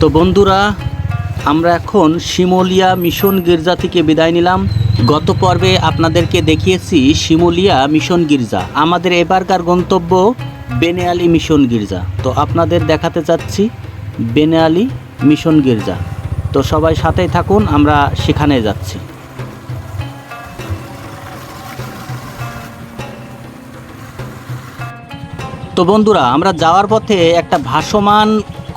তো বন্ধুরা, আমরা এখন শিমলিয়া মিশন গির্জা থেকে বিদায় নিলাম। গত পর্বে আপনাদেরকে দেখিয়েছি শিমলিয়া মিশন গির্জা। আমাদের এবারকার গন্তব্য বেনেয়ালি মিশন গির্জা। তো আপনাদের দেখাতে চাচ্ছি বেনেয়ালি মিশন গির্জা। তো সবাই সাথেই থাকুন, আমরা সেখানে যাচ্ছি। তো বন্ধুরা, আমরা যাওয়ার পথে একটা ভাসমান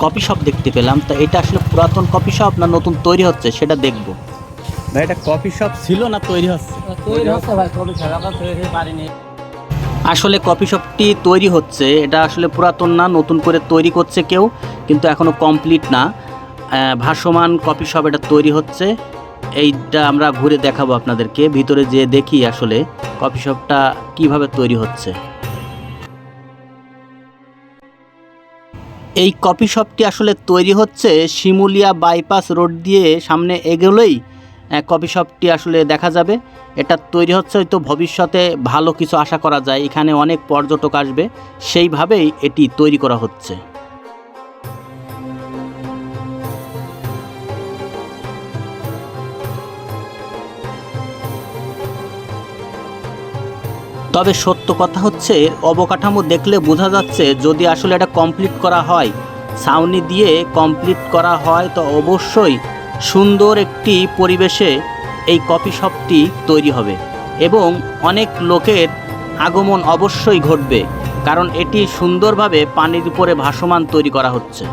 কফি শপ দেখতে পেলাম। তা এটা আসলে পুরাতন কপি শপ না নতুন তৈরি হচ্ছে? সেটা দেখব। ভাই এটা কপি শপ ছিল না তৈরি হচ্ছে। তৈরি হচ্ছে ভাই ছাড়া আমরা তৈরি পারিনি। আসলে কফি শপটি তৈরি হচ্ছে। এটা আসলে পুরাতন না নতুন করে তৈরি করছে কেউ কিন্তু এখনও কমপ্লিট না। ভাসমান কপি শপ এটা তৈরি হচ্ছে। এইটা আমরা ঘুরে দেখাবো আপনাদেরকে। ভিতরে যে দেখি আসলে কফি শপটা কীভাবে তৈরি হচ্ছে। এই কফি শপটি আসলে তৈরি হচ্ছে শিমুলিয়া বাইপাস রোড দিয়ে সামনে এগোলেই কফি শপটি আসলে দেখা যাবে। এটা তৈরি হচ্ছে হয়তো ভবিষ্যতে ভালো কিছু আশা করা যায়। এখানে অনেক পর্যটক আসবে। সেইভাবেই এটি তৈরি করা হচ্ছে। তবে সত্য কথা হচ্ছে, অবকাঠামো দেখলে বোঝা যাচ্ছে যদি আসলে এটা কমপ্লিট করা হয়। ছাউনি দিয়ে কমপ্লিট করা হয় তো অবশ্যই সুন্দর একটি পরিবেশে এই কফি শপটি তৈরি হবে এবং অনেক লোকের আগমন অবশ্যই ঘটবে, কারণ এটি সুন্দরভাবে পানির উপরে ভাসমান তৈরি করা হচ্ছে।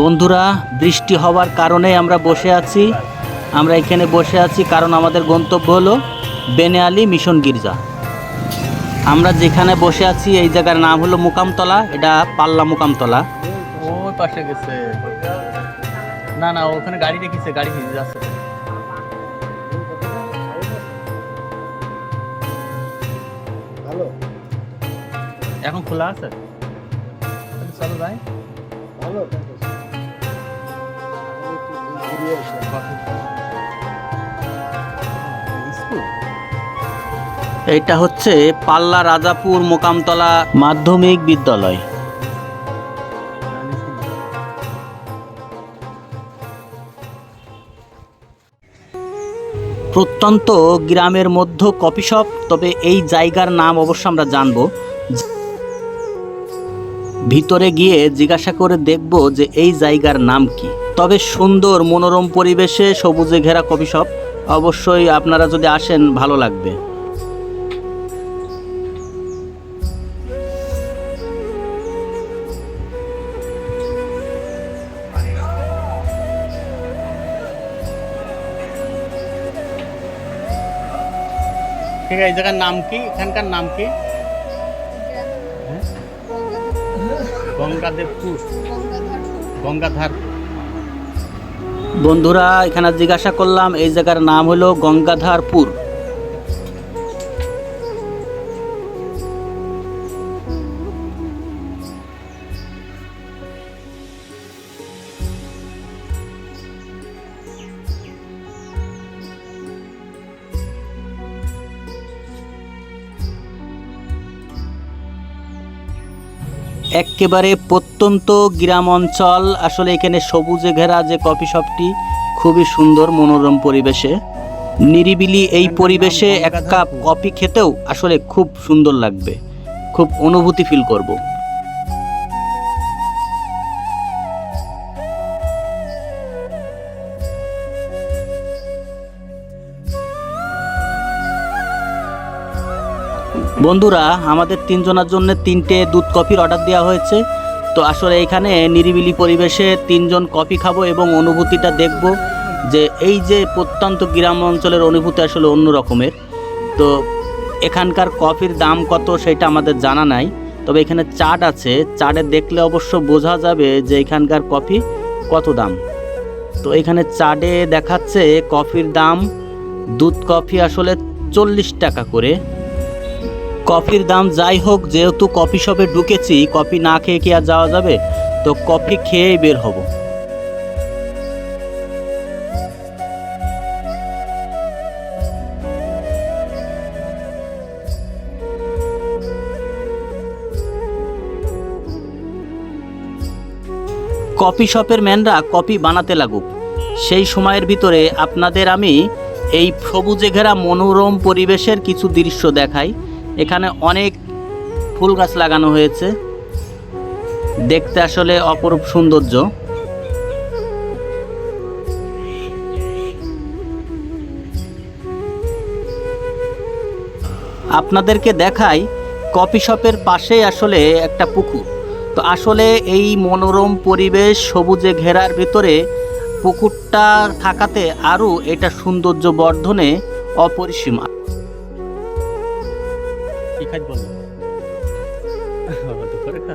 বন্ধুরা বৃষ্টি হওয়ার কারণে আমরা বসে আছি। আমরা এখানে বসে আছি কারণ আমাদের গন্তব্য হলো বেনেয়ালি মিশন গির্জা। আমরা যেখানে বসে আছি এই জায়গার নাম হলো মুকামতলা এটা পাল্লা মুকামতলা। ওই পাশে গেছে। না না ওখানে গাড়ি রেখেছে গাড়ি যাচ্ছে। এখন খোলা আছে? চলো যাই ভালো। এটা হচ্ছে পাল্লা রাজাপুর মোকামতলা মাধ্যমিক বিদ্যালয়। প্রত্যন্ত গ্রামের মধ্যে কফি শপ তবে এই জায়গার নাম অবশ্য আমরা জানব। ভিতরে গিয়ে জিজ্ঞাসা করে দেখব যে এই জায়গার নাম কি। তবে সুন্দর মনোরম পরিবেশে সবুজে ঘেরা কফি শপ অবশ্যই আপনারা যদি আসেন ভালো লাগবে। ঠিক আছে এই জায়গার নাম কি? এখানকার নাম কি? গঙ্গাদেবপুর গঙ্গাধার বন্ধুরা এখানে জিজ্ঞাসা করলাম এই জায়গার নাম হলো গঙ্গাধারপুর। একেবারে প্রত্যন্ত গ্রাম অঞ্চল আসলে এখানে সবুজে ঘেরা যে কফি শপটি, খুবই সুন্দর মনোরম পরিবেশে। নিরিবিলি এই পরিবেশে এক কাপ কফি খেতেও আসলে খুব সুন্দর লাগবে। খুব অনুভূতি ফিল করব। বন্ধুরা, আমাদের তিনজনের জন্য তিনটে দুধ কফির অর্ডার দেওয়া হয়েছে। তো আসলে এখানে নিরিবিলি পরিবেশে তিনজন কফি খাব এবং অনুভূতিটা দেখব যে এই যে প্রত্যন্ত গ্রাম অঞ্চলের অনুভূতি আসলে অন্য রকমের। তো এখানকার কফির দাম কত সেটা আমাদের জানা নাই, তবে এখানে চাট আছে। চাটে দেখলে অবশ্য বোঝা যাবে যে এখানকার কফি কত দাম। তো এখানে চাটে দেখাচ্ছে কফির দাম, দুধ কফি আসলে চল্লিশ টাকা করে। কফির দাম যাই হোক, যেহেতু কফি শপে ঢুকেছি, কফি না খেয়ে কি আর যাওয়া যাবে? তো কফি খেয়েই বের হব। কফি শপের ম্যানরা কফি বানাতে লাগুক। সেই সময়ের ভিতরে আপনাদের আমি এই সবুজে ঘেরা মনোরম পরিবেশের কিছু দৃশ্য দেখাই। এখানে অনেক ফুল গাছ লাগানো হয়েছে। দেখতে আসলে অপরূপ সৌন্দর্য। আপনাদেরকে দেখাই কফি শপের পাশেই আসলে একটা পুকুর। তো আসলে এই মনোরম পরিবেশ, সবুজে ঘেরার ভিতরে পুকুরটা থাকাতে আরও এটা সৌন্দর্য বর্ধনে অপরিসীম। কি না। দুপুরে খা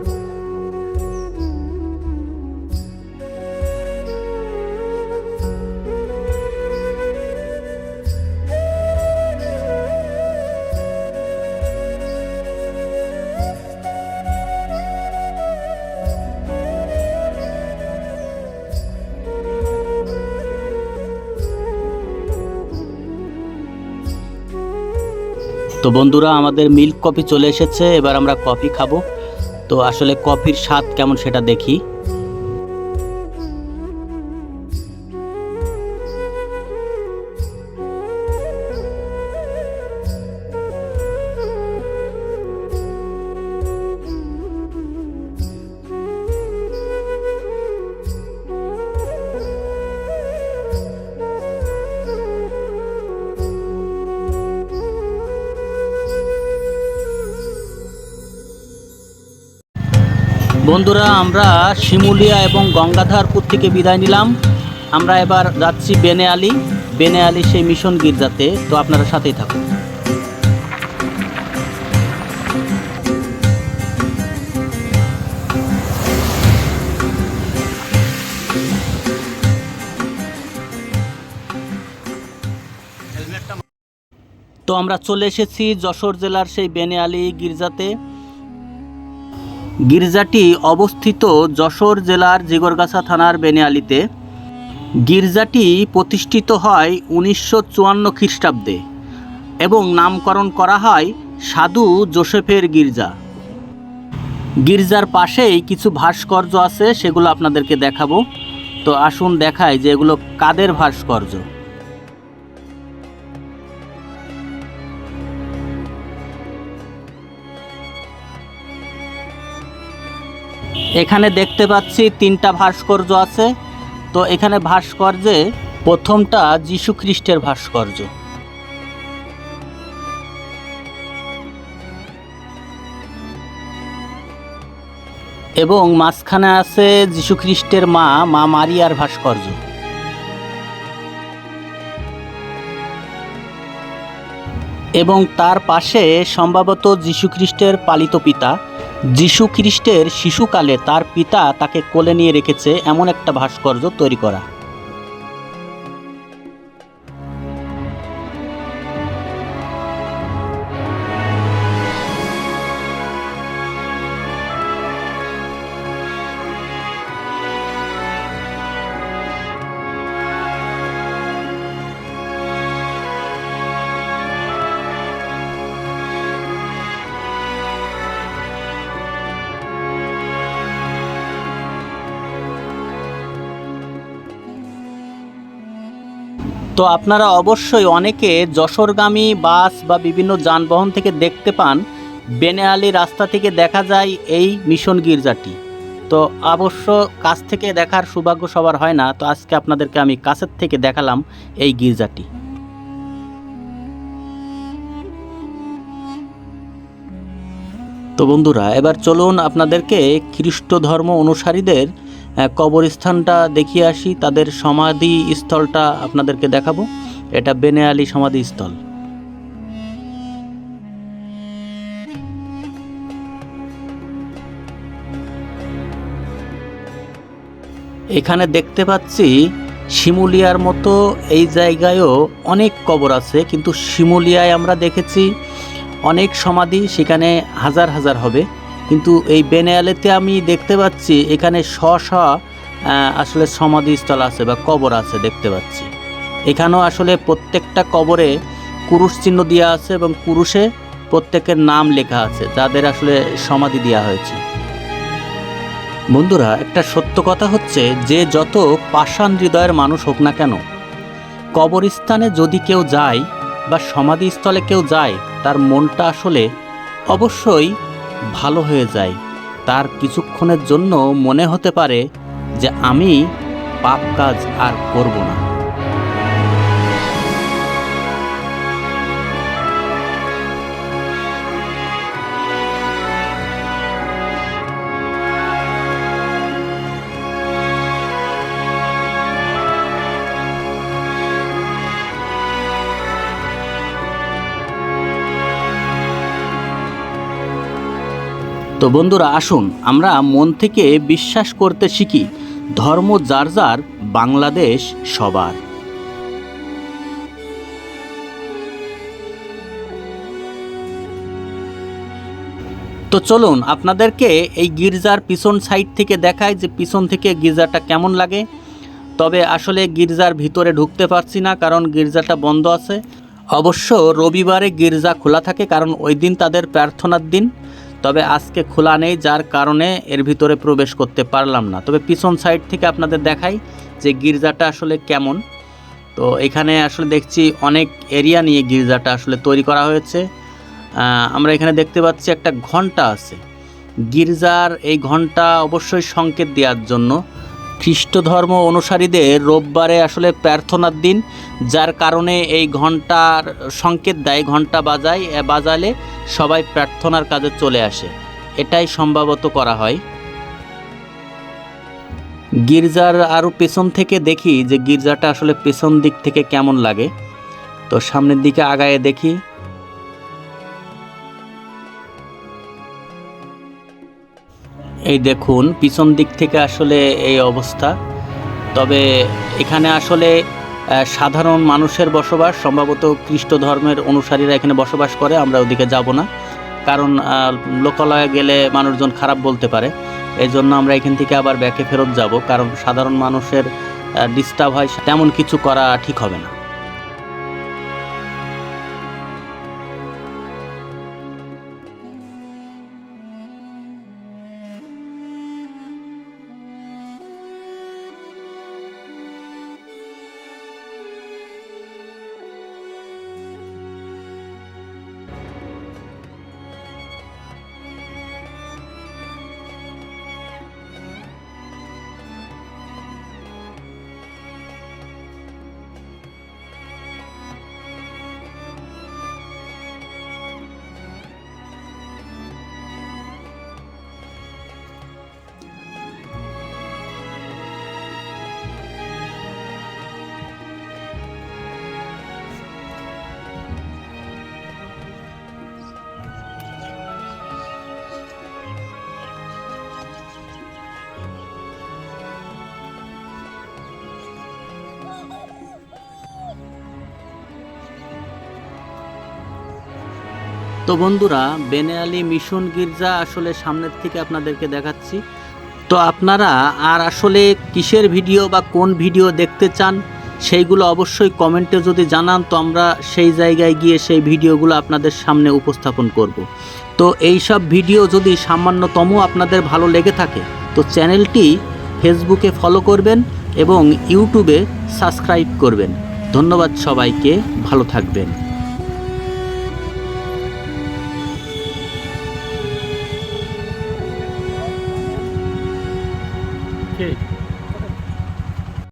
তো বন্ধুরা, আমাদের মিল্ক কফি চলে এসেছে, এবার আমরা কফি খাব। তো আসলে কফির স্বাদ কেমন সেটা দেখি। বন্ধুরা, আমরা শিমুলিয়া এবং গঙ্গাধারপুর থেকে বিদায় নিলাম। আমরা এবার যাচ্ছি বেনে আলী। বেনে আলী সেই মিশন গির্জাতে। তো আপনারা সাথেই থাকুন। তো আমরা চলে এসেছি যশোর জেলার সেই বেনে আলী গির্জাতে। গির্জাটি অবস্থিত যশোর জেলার জিগরগাছা থানার বেনিয়ালিতে। গির্জাটি প্রতিষ্ঠিত হয় উনিশশো চুয়ান্ন খ্রিস্টাব্দে এবং নামকরণ করা হয় সাধু জোসেফের গির্জা। গির্জার পাশেই কিছু ভাস্কর্য আছে, সেগুলো আপনাদেরকে দেখাবো। তো আসুন দেখায় যে এগুলো কাদের ভাস্কর্য। এখানে দেখতে পাচ্ছি তিনটা ভাস্কর্য আছে। তো এখানে ভাস্কর্যে প্রথমটা যীশু খ্রিস্টের ভাস্কর্য। এবং মাঝখানে আছে খ্রিস্টের মা মা মারিয়ার ভাস্কর্য। এবং তার পাশে সম্ভবত যীশু খ্রিস্টের পালিত পিতা। যীশু খ্রিস্টের শিশুকালে তার পিতা তাকে কোলে নিয়ে রেখেছে এমন একটা ভাস্কর্য তৈরি করা। তো আপনারা অবশ্যই অনেকে যশোরগামী বাস বা বিভিন্ন যানবাহন থেকে দেখতে পান। বেনেয়ালি রাস্তা থেকে দেখা যায় এই মিশন গির্জাটি। তো অবশ্য কাছ থেকে দেখার সৌভাগ্য সবার হয় না। তো আজকে আপনাদেরকে আমি কাছের থেকে দেখালাম এই গির্জাটি। তো বন্ধুরা, এবার চলুন আপনাদেরকে খ্রিস্ট ধর্ম অনুসারীদের কবরস্থানটা দেখিয়ে আসি। তাদের সমাধি স্থলটা আপনাদেরকে দেখাবো। এটা বেনে আলী সমাধি স্থল। এখানে দেখতে পাচ্ছি শিমুলিয়ার মতো এই জায়গায়ও অনেক কবর আছে, কিন্তু শিমুলিয়ায় আমরা দেখেছি অনেক সমাধি, সেখানে হাজার হাজার হবে। কিন্তু এই বেনেয়ালেতে আমি দেখতে পাচ্ছি, এখানে শ শ আসলে সমাধিস্থল আছে বা কবর আছে দেখতে পাচ্ছি। এখানেও আসলে প্রত্যেকটা কবরে কুরুশ চিহ্ন দেওয়া আছে এবং কুরুশে প্রত্যেকের নাম লেখা আছে, যাদের আসলে সমাধি দেওয়া হয়েছে। বন্ধুরা, একটা সত্য কথা হচ্ছে যে যত পাষাণ হৃদয়ের মানুষ হোক না কেন, কবরস্থানে যদি কেউ যায় বা সমাধিস্থলে কেউ যায়, তার মনটা আসলে অবশ্যই ভালো হয়ে যায়। তার কিছুক্ষণের জন্য মনে হতে পারে যে আমি পাপ কাজ আর করব না। তো বন্ধুরা আসুন, আমরা মন থেকে বিশ্বাস করতে শিখি। ধর্ম যার যার, বাংলাদেশ সবার। তো চলুন, আপনাদেরকে এই গির্জার পিছন সাইড থেকে দেখায় যে পিছন থেকে গির্জাটা কেমন লাগে। তবে আসলে গির্জার ভিতরে ঢুকতে পারছি না, কারণ গির্জাটা বন্ধ আছে। অবশ্য রবিবারে গির্জা খোলা থাকে, কারণ ওই দিন তাদের প্রার্থনার দিন। তবে আজকে খোলা নেই, যার কারণে এর ভিতরে প্রবেশ করতে পারলাম না। তবে পিছন সাইড থেকে আপনাদের দেখাই যে গির্জাটা আসলে কেমন। তো এখানে আসলে দেখছি অনেক এরিয়া নিয়ে গির্জাটা আসলে তৈরি করা হয়েছে। আমরা এখানে দেখতে পাচ্ছি একটা ঘণ্টা আছে। গির্জার এই ঘণ্টা অবশ্যই সংকেত দেওয়ার জন্য। খ্রিস্ট ধর্ম অনুসারীদের রোববারে আসলে প্রার্থনার দিন, যার কারণে এই ঘণ্টার সংকেত দেয় ঘণ্টা বাজায় বাজালে সবাই প্রার্থনার কাজে চলে আসে। এটাই সম্ভবত করা হয়। গির্জার আরও পেছন থেকে দেখি যে গির্জাটা আসলে পেছন দিক থেকে কেমন লাগে। তো সামনের দিকে আগায়ে দেখি। এই দেখুন, পিছন দিক থেকে আসলে এই অবস্থা। তবে এখানে আসলে সাধারণ মানুষের বসবাস, সম্ভবত খ্রিস্ট ধর্মের অনুসারীরা এখানে বসবাস করে, আমরা ওদিকে যাব না। কারণ লোকালয়ে গেলে মানুষজন খারাপ বলতে পারে। এই জন্য আমরা এখান থেকে আবার ব্যাকে ফেরত যাব, কারণ সাধারণ মানুষের ডিস্টার্ব হয়, তেমন কিছু করা ঠিক হবে না। তো বন্ধুরা, বেনে আলী মিশন গির্জা আসলে সামনের থেকে আপনাদেরকে দেখাচ্ছি। তো আপনারা আর আসলে কিসের ভিডিও বা কোন ভিডিও দেখতে চান, সেইগুলো অবশ্যই কমেন্টে যদি জানান, তো আমরা সেই জায়গায় গিয়ে সেই ভিডিওগুলো আপনাদের সামনে উপস্থাপন করব। তো এই সব ভিডিও যদি সামান্যতম আপনাদের ভালো লেগে থাকে, তো চ্যানেলটি ফেসবুকে ফলো করবেন এবং ইউটিউবে সাবস্ক্রাইব করবেন। ধন্যবাদ সবাইকে, ভালো থাকবেন।